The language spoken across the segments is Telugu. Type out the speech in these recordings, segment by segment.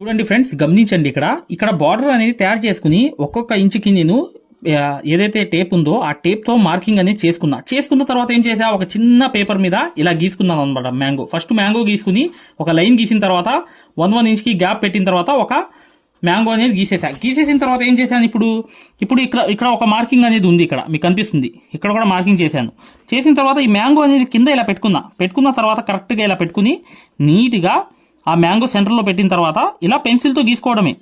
చూడండి ఫ్రెండ్స్ గమనించండి ఇక్కడ. ఇక్కడ బార్డర్ అనేది తయారు చేసుకుని ఒక్కొక్క ఇంచుకి నేను ఏదైతే టేప్ ఉందో ఆ టేప్తో మార్కింగ్ అనేది చేసుకున్నా. చేసుకున్న తర్వాత ఏం చేసా ఒక చిన్న పేపర్ మీద ఇలా గీసుకున్నాను అనమాట మ్యాంగో ఫస్ట్ మ్యాంగో గీసుకుని ఒక లైన్ గీసిన తర్వాత వన్ వన్ ఇంచ్కి గ్యాప్ పెట్టిన తర్వాత ఒక మ్యాంగో అనేది గీసేసా గీసేసిన తర్వాత ఏం చేశాను ఇప్పుడు? ఇప్పుడు ఇక్కడ ఇక్కడ ఒక మార్కింగ్ అనేది ఉంది ఇక్కడ మీకు కనిపిస్తుంది ఇక్కడ కూడా మార్కింగ్ చేశాను. చేసిన తర్వాత ఈ మ్యాంగో అనేది కింద ఇలా పెట్టుకున్నా. పెట్టుకున్న తర్వాత కరెక్ట్గా ఇలా పెట్టుకుని నీట్గా ఆ మ్యాంగో సెంటర్లో పెట్టిన తర్వాత ఇలా పెన్సిల్తో గీసుకోవడమే.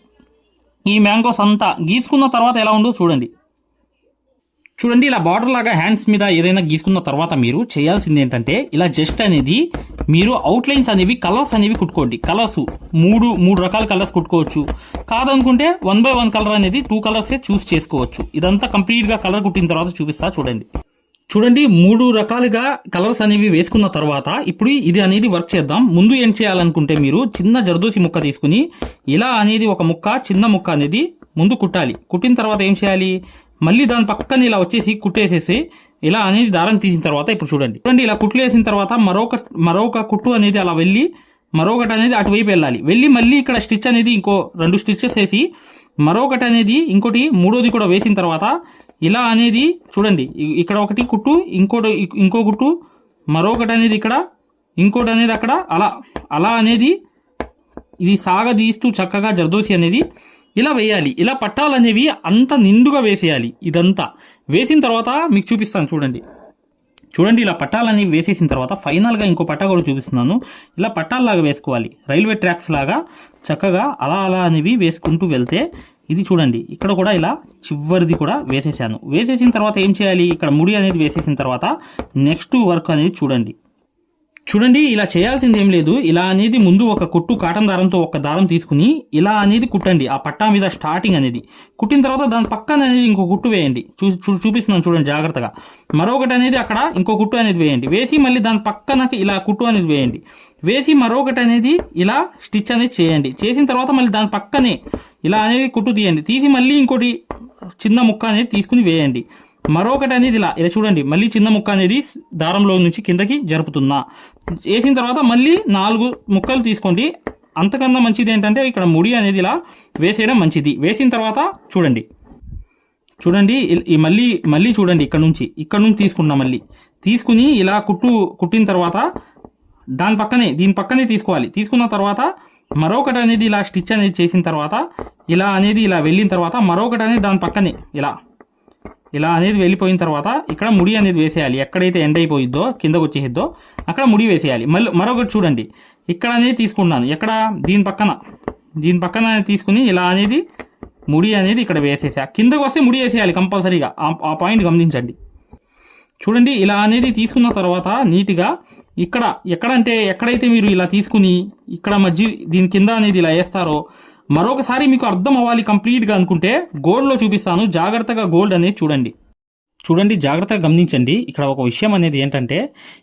ఈ మ్యాంగోస్ అంతా గీసుకున్న తర్వాత ఎలా ఉందో చూడండి. చూడండి ఇలా బార్డర్ లాగా హ్యాండ్స్ మీద ఏదైనా గీసుకున్న తర్వాత మీరు చేయాల్సింది ఏంటంటే ఇలా జస్ట్ అనేది మీరు అవుట్లైన్స్ అనేవి కలర్స్ అనేవి కుట్టుకోండి. కలర్స్ మూడు మూడు రకాల కలర్స్ కుట్టుకోవచ్చు. కాదనుకుంటే వన్ బై వన్ కలర్ అనేది టూ కలర్సే చూస్ చేసుకోవచ్చు. ఇదంతా కంప్లీట్గా కలర్ కుట్టిన తర్వాత చూపిస్తా చూడండి. చూడండి మూడు రకాలుగా కలర్స్ అనేవి వేసుకున్న తర్వాత ఇప్పుడు ఇది అనేది వర్క్ చేద్దాం. ముందు ఏం చేయాలనుకుంటే మీరు చిన్న జర్దోసి ముక్క తీసుకుని ఇలా అనేది ఒక ముక్క చిన్న ముక్క అనేది ముందు కుట్టాలి. కుట్టిన తర్వాత ఏం చేయాలి? మళ్ళీ దాని పక్కన ఇలా వచ్చేసి కుట్టేసేసి ఇలా అనేది దారం తీసిన తర్వాత ఇప్పుడు చూడండి. చూడండి ఇలా కుట్లేసిన తర్వాత మరొక మరొక కుట్టు అనేది అలా వెళ్ళి మరొకటి అనేది అటువైపు వెళ్ళాలి. వెళ్ళి మళ్ళీ ఇక్కడ స్టిచ్ అనేది ఇంకో రెండు స్టిచ్చెస్ వేసి మరొకటి అనేది ఇంకోటి మూడోది కూడా వేసిన తర్వాత ఇలా అనేది చూడండి ఇక్కడ ఒకటి కుట్టు ఇంకోటి ఇంకో కుట్టు మరొకటి అనేది ఇక్కడ ఇంకోటి అనేది అక్కడ అలా అలా అనేది ఇది సాగదీస్తూ చక్కగా జర్దోసి అనేది ఇలా వేయాలి. ఇలా పట్టాలనేవి అంత నిండుగా వేసేయాలి ఇదంతా. వేసిన తర్వాత మీకు చూపిస్తాను చూడండి. చూడండి ఇలా పట్టాలనేవి వేసేసిన తర్వాత ఫైనల్గా ఇంకో పట్టా కూడా చూపిస్తున్నాను. ఇలా పట్టాల్లాగా వేసుకోవాలి. రైల్వే ట్రాక్స్ లాగా చక్కగా అలా అలా అనేవి వేసుకుంటూ వెళ్తే ఇది చూడండి. ఇక్కడ కూడా ఇలా చివరిది కూడా వేసేసాను. వేసేసిన తర్వాత ఏం చేయాలి? ఇక్కడ ముడి అనేది వేసేసిన తర్వాత నెక్స్ట్ వర్క్ అనేది చూడండి. చూడండి ఇలా చేయాల్సింది ఏం లేదు. ఇలా అనేది ముందు ఒక కుట్టు కాటన్ దారంతో ఒక దారం తీసుకుని ఇలా అనేది కుట్టండి. ఆ పట్టా మీద స్టార్టింగ్ అనేది. కుట్టిన తర్వాత దాని పక్కన అనేది ఇంకో కుట్టు వేయండి. చూ చూ- చూపిస్తున్నాను చూడండి జాగ్రత్తగా. మరొకటి అనేది అక్కడ ఇంకో కుట్టు అనేది వేయండి. వేసి మళ్ళీ దాని పక్కనకి ఇలా కుట్టు అనేది వేయండి. వేసి మరొకటి అనేది ఇలా స్టిచ్ అనేది చేయండి. చేసిన తర్వాత మళ్ళీ దాని పక్కనే ఇలా అనేది కుట్టు తీయండి. తీసి మళ్ళీ ఇంకోటి చిన్న ముక్క అనేది తీసుకుని వేయండి. మరొకటి అనేది ఇలా ఇలా చూడండి. మళ్ళీ చిన్న ముక్క అనేది దారంలో నుంచి కిందకి జరుపుతున్నా. వేసిన తర్వాత మళ్ళీ నాలుగు ముక్కలు తీసుకోండి. అంతకన్నా మంచిది ఏంటంటే ఇక్కడ ముడి అనేది ఇలా వేసేయడం మంచిది. వేసిన తర్వాత చూడండి. చూడండి ఈ మళ్ళీ మళ్ళీ చూడండి ఇక్కడ నుంచి. ఇక్కడ నుంచి తీసుకున్నా మళ్ళీ. తీసుకుని ఇలా కుట్టు కుట్టిన తర్వాత దాని పక్కనే దీని పక్కనే తీసుకోవాలి. తీసుకున్న తర్వాత మరొకటి అనేది ఇలా స్టిచ్ అనేది చేసిన తర్వాత ఇలా అనేది ఇలా వెళ్ళిన తర్వాత మరొకటి అనేది దాని పక్కనే ఇలా. ఇలా అనేది వెళ్ళిపోయిన తర్వాత ఇక్కడ ముడి అనేది వేసేయాలి. ఎక్కడైతే ఎండ్ అయిపోయిద్దో కిందకు వచ్చేసిద్దో అక్కడ ముడి వేసేయాలి. మళ్ళీ మరొకటి చూడండి. ఇక్కడ అనేది తీసుకుంటున్నాను. ఎక్కడ? దీని పక్కన. దీని పక్కన తీసుకుని ఇలా అనేది ముడి అనేది ఇక్కడ వేసేసా. కిందకు వస్తే ముడి వేసేయాలి కంపల్సరీగా. ఆ- ఆ పాయింట్ గమనించండి. చూడండి ఇలా అనేది తీసుకున్న తర్వాత నీట్గా ఇక్కడ ఎక్కడంటే ఎక్కడైతే మీరు ఇలా తీసుకుని ఇక్కడ మధ్య దీని కింద అనేది ఇలా వేస్తారో మరొకసారి మీకు అర్థం అవ్వాలి కంప్లీట్గా అనుకుంటే గోల్డ్లో చూపిస్తాను. జాగ్రత్తగా గోల్డ్ అనేది చూడండి. చూడండి జాగ్రత్తగా గమనించండి. ఇక్కడ ఒక విషయం అనేది ఏంటంటే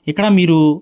ఇక్కడ మీరు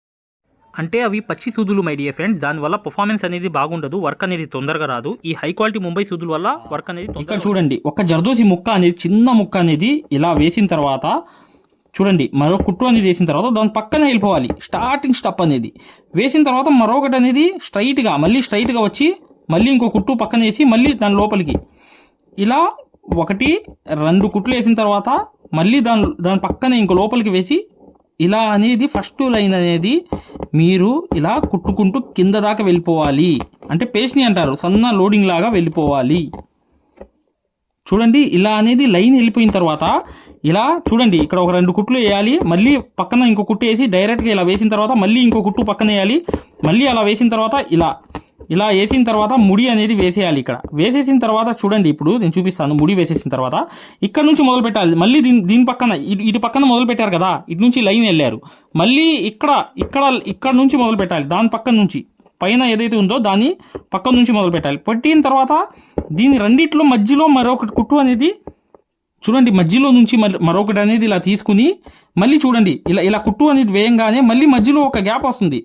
అంటే అవి పచ్చి సూదులు మై డియర్ ఫ్రెండ్స్ దానివల్ల పర్ఫార్మెన్స్ అనేది బాగుండదు వర్క్ అనేది తొందరగా రాదు. ఈ హై క్వాలిటీ ముంబై సూదుల వల్ల వర్క్ అనేది ఇక్కడ చూడండి ఒక జర్దోసి ముక్క అనేది చిన్న ముక్క అనేది ఇలా వేసిన తర్వాత చూడండి మరో కుట్టు అనేది వేసిన తర్వాత దాని పక్కన వెళ్ళిపోవాలి. స్టార్టింగ్ స్టప్ అనేది. వేసిన తర్వాత మరొకటి అనేది స్ట్రైట్గా మళ్ళీ స్ట్రైట్గా వచ్చి మళ్ళీ ఇంకో కుట్టు పక్కన వేసి మళ్ళీ దాని లోపలికి. ఇలా ఒకటి రెండు కుట్లు వేసిన తర్వాత మళ్ళీ దాని దాని పక్కన ఇంకో లోపలికి వేసి ఇలా అనేది ఫస్ట్ లైన్ అనేది మీరు ఇలా కుట్టుకుంటూ కింద దాకా వెళ్ళిపోవాలి. అంటే పేస్ట్ని అంటారు సన్న లోడింగ్ లాగా వెళ్ళిపోవాలి. చూడండి ఇలా అనేది లైన్ వెళ్ళిపోయిన తర్వాత ఇలా చూడండి ఇక్కడ ఒక రెండు కుట్లు వేయాలి మళ్ళీ పక్కన ఇంకో కుట్టు వేసి డైరెక్ట్గా ఇలా వేసిన తర్వాత మళ్ళీ ఇంకో కుట్టు పక్కన వేయాలి మళ్ళీ అలా వేసిన తర్వాత ఇలా. ఇలా వేసిన తర్వాత ముడి అనేది వేసేయాలి ఇక్కడ. వేసేసిన తర్వాత చూడండి ఇప్పుడు నేను చూపిస్తాను. ముడి వేసేసిన తర్వాత ఇక్కడ నుంచి మొదలు పెట్టాలి. మళ్ళీ దీని దీని పక్కన ఇటు పక్కన మొదలు పెట్టారు కదా ఇటు నుంచి లైన్ వెళ్ళారు. మళ్ళీ ఇక్కడ ఇక్కడ ఇక్కడ నుంచి మొదలు పెట్టాలి. దాని పక్కన నుంచి పైన ఏదైతే ఉందో దాన్ని పక్కన నుంచి మొదలు పెట్టాలి. పెట్టిన తర్వాత దీని రెండిట్లో మధ్యలో మరొకటి కుట్టు అనేది చూడండి మధ్యలో నుంచి మరొకటి అనేది ఇలా తీసుకుని మళ్ళీ చూడండి ఇలా ఇలా కుట్టు అనేది వేయంగానే మళ్ళీ మధ్యలో ఒక గ్యాప్ వస్తుంది.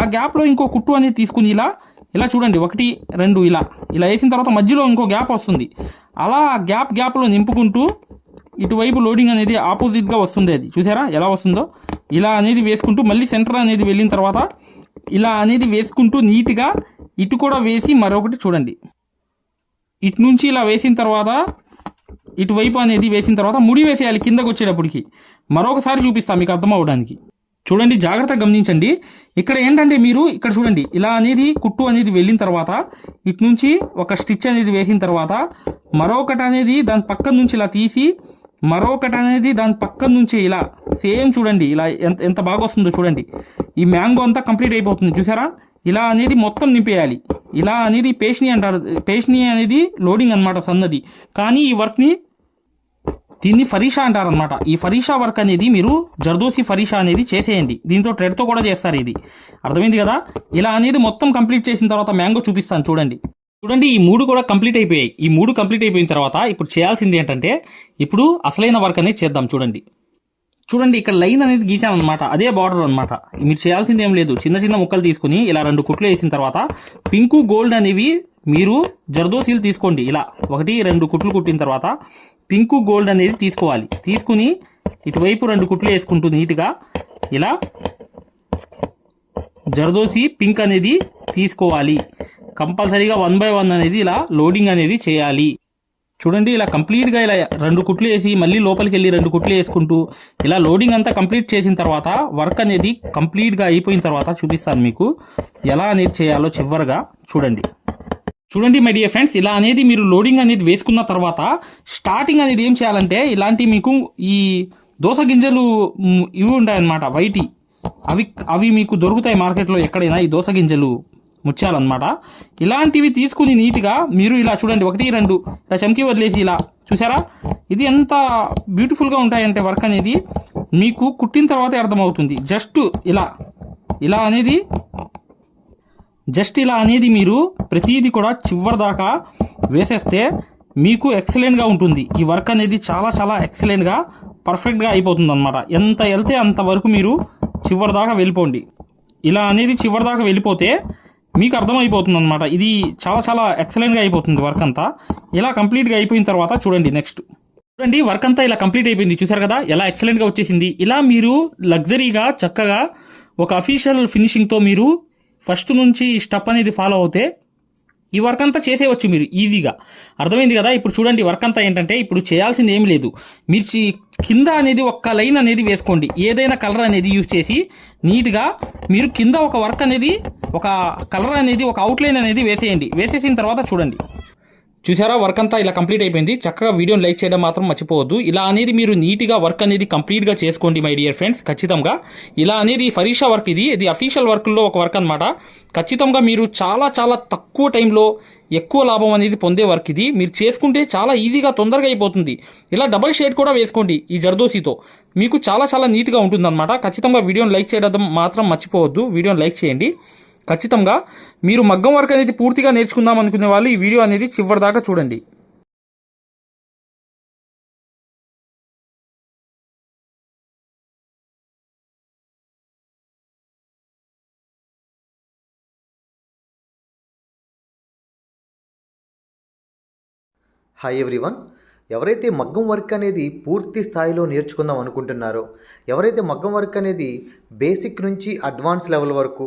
ఆ గ్యాప్లో ఇంకో కుట్టు అనేది తీసుకుని ఇలా ఇలా చూడండి ఒకటి రెండు ఇలా. ఇలా వేసిన తర్వాత మధ్యలో ఇంకో గ్యాప్ వస్తుంది. అలా ఆ గ్యాప్ గ్యాప్లో నింపుకుంటూ ఇటువైపు లోడింగ్ అనేది ఆపోజిట్గా వస్తుంది అది. చూసారా? ఎలా వస్తుందో? ఇలా అనేది వేసుకుంటూ మళ్ళీ సెంటర్ అనేది వెళ్ళిన తర్వాత ఇలా అనేది వేసుకుంటూ నీట్గా ఇటు కూడా వేసి మరొకటి చూడండి. ఇటు నుంచి ఇలా వేసిన తర్వాత ఇటువైపు అనేది వేసిన తర్వాత ముడి వేసేయాలి కిందకు వచ్చేటప్పటికి. మరొకసారి చూపిస్తాను మీకు అర్థం అవడానికి చూడండి జాగ్రత్తగా గమనించండి. ఇక్కడ ఏంటంటే మీరు ఇక్కడ చూడండి ఇలా అనేది కుట్టు అనేది వెళ్ళిన తర్వాత ఇటు నుంచి ఒక స్టిచ్ అనేది వేసిన తర్వాత మరొకటి అనేది దాని పక్కన నుంచి ఇలా తీసి మరొకటి అనేది దాని పక్కన నుంచి ఇలా సేమ్ చూడండి ఇలా ఎంత ఎంత బాగా వస్తుందో చూడండి. ఈ మ్యాంగో అంతా కంప్లీట్ అయిపోతుంది చూసారా? ఇలా అనేది మొత్తం నింపేయాలి. ఇలా అనేది పేష్ని అంటారు పేష్ని అనేది లోడింగ్ అన్నమాట సన్నది. కానీ ఈ వర్క్ని దీన్ని ఫరీషా అంటారనమాట ఈ ఫరీషా వర్క్ అనేది మీరు జర్దోసి ఫరీషా అనేది చేసేయండి. దీంతో ట్రెడ్తో కూడా చేస్తారు ఇది. అర్థమైంది కదా? ఇలా అనేది మొత్తం కంప్లీట్ చేసిన తర్వాత మ్యాంగో చూపిస్తాను చూడండి. చూడండి ఈ మూడు కూడా కంప్లీట్ అయిపోయాయి. ఈ మూడు కంప్లీట్ అయిపోయిన తర్వాత ఇప్పుడు చేయాల్సింది ఏంటంటే ఇప్పుడు అసలైన వర్క్ అనేది చేద్దాం చూడండి. చూడండి ఇక్కడ లైన్ అనేది గీసాను అనమాట అదే బార్డర్ అనమాట మీరు చేయాల్సింది ఏం లేదు. చిన్న చిన్న ముక్కలు తీసుకుని ఇలా రెండు కుట్లు వేసిన తర్వాత పింకు గోల్డ్ అనేవి మీరు జర్దోసీలు తీసుకోండి. ఇలా ఒకటి రెండు కుట్లు కుట్టిన తర్వాత పింకు గోల్డ్ అనేది తీసుకోవాలి. తీసుకుని ఇటువైపు రెండు కుట్లు వేసుకుంటూ నీట్గా ఇలా జర్దోసి పింక్ అనేది తీసుకోవాలి. కంపల్సరీగా వన్ బై వన్ అనేది ఇలా లోడింగ్ అనేది చేయాలి. చూడండి ఇలా కంప్లీట్గా ఇలా రెండు కుట్లు వేసి మళ్ళీ లోపలికి వెళ్ళి రెండు కుట్లు వేసుకుంటూ ఇలా లోడింగ్ అంతా కంప్లీట్ చేసిన తర్వాత వర్క్ అనేది కంప్లీట్గా అయిపోయిన తర్వాత చూపిస్తాను మీకు ఎలా అనేది చేయాలో చివరిగా చూడండి. చూడండి మై డియర్ ఫ్రెండ్స్ ఇలా అనేది మీరు లోడింగ్ అనేది వేసుకున్న తర్వాత స్టార్టింగ్ అనేది ఏం చేయాలంటే ఇలాంటి మీకు ఈ దోస గింజలు ఇవి ఉంటాయన్నమాట వైటి. అవి అవి మీకు దొరుకుతాయి మార్కెట్లో ఎక్కడైనా ఈ దోస గింజలు ముత్యాలన్నమాట. ఇలాంటివి తీసుకుని నీట్గా మీరు ఇలా చూడండి ఒకటి రెండు ఇలా చమ్కి వదిలేసి ఇలా చూసారా? ఇది ఎంత బ్యూటిఫుల్గా ఉంటాయంటే వర్క్ అనేది మీకు కుట్టిన తర్వాతే అర్థమవుతుంది. జస్ట్ ఇలా ఇలా అనేది జస్ట్ ఇలా అనేది మీరు ప్రతిదీ కూడా చివరి దాకా వేసేస్తే మీకు ఎక్సలెంట్గా ఉంటుంది. ఈ వర్క్ అనేది చాలా చాలా ఎక్సలెంట్గా పర్ఫెక్ట్గా అయిపోతుంది అనమాట ఎంత వెళ్తే అంతవరకు మీరు చివరి దాకా వెళ్ళిపోండి. ఇలా అనేది చివరి దాకా వెళ్ళిపోతే మీకు అర్థమైపోతుంది అనమాట ఇది చాలా చాలా ఎక్సలెంట్గా అయిపోతుంది వర్క్ అంతా. ఇలా కంప్లీట్గా అయిపోయిన తర్వాత చూడండి నెక్స్ట్ చూడండి వర్క్ అంతా ఇలా కంప్లీట్ అయిపోయింది. చూసారు కదా? ఎలా ఎక్సలెంట్గా వచ్చేసింది. ఇలా మీరు లగ్జరీగా చక్కగా ఒక అఫీషియల్ ఫినిషింగ్తో మీరు ఫస్ట్ నుంచి ఈ స్టెప్ అనేది ఫాలో అవుతే ఈ వర్క్ అంతా చేసేయవచ్చు మీరు ఈజీగా. అర్థమైంది కదా? ఇప్పుడు చూడండి వర్క్ అంతా ఏంటంటే ఇప్పుడు చేయాల్సింది ఏం లేదు. మీరు చి- కింద అనేది ఒక్క లైన్ అనేది వేసుకోండి. ఏదైనా కలర్ అనేది యూజ్ చేసి నీట్గా మీరు కింద ఒక వర్క్ అనేది ఒక కలర్ అనేది ఒక అవుట్లైన్ అనేది వేసేయండి. వేసేసిన తర్వాత చూడండి. చూసారా? వర్క్ అంతా ఇలా కంప్లీట్ అయిపోయింది. చక్కగా వీడియోని లైక్ చేయడం మాత్రం మర్చిపోవద్దు. ఇలా అనేది మీరు నీట్గా వర్క్ అనేది కంప్లీట్గా చేసుకోండి మై డియర్ ఫ్రెండ్స్. ఖచ్చితంగా. ఇలా అనేది ఫరీషా వర్క్ ఇది. ఇది అఫీషియల్ వర్క్లో ఒక వర్క్ అనమాట ఖచ్చితంగా మీరు చాలా చాలా తక్కువ టైంలో ఎక్కువ లాభం అనేది పొందే వర్క్ ఇది. మీరు చేసుకుంటే చాలా ఈజీగా తొందరగా అయిపోతుంది. ఇలా డబల్ షేడ్ కూడా వేసుకోండి ఈ జర్దోసీతో. మీకు చాలా చాలా నీట్గా ఉంటుందన్నమాట. ఖచ్చితంగా వీడియోని లైక్ చేయడం మాత్రం మర్చిపోవద్దు. వీడియోని లైక్ చేయండి. ఖచ్చితంగా మీరు మగ్గం వర్క్ అనేది పూర్తిగా నేర్చుకుందాం అనుకునే వాళ్ళు ఈ వీడియో అనేది చివరి దాకా చూడండి. హాయ్ ఎవ్రీవన్ ఎవరైతే మగ్గం వర్క్ అనేది పూర్తి స్థాయిలో నేర్చుకుందాం అనుకుంటున్నారో ఎవరైతే మగ్గం వర్క్ అనేది బేసిక్ నుంచి అడ్వాన్స్ లెవెల్ వరకు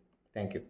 థ్యాంక్ యూ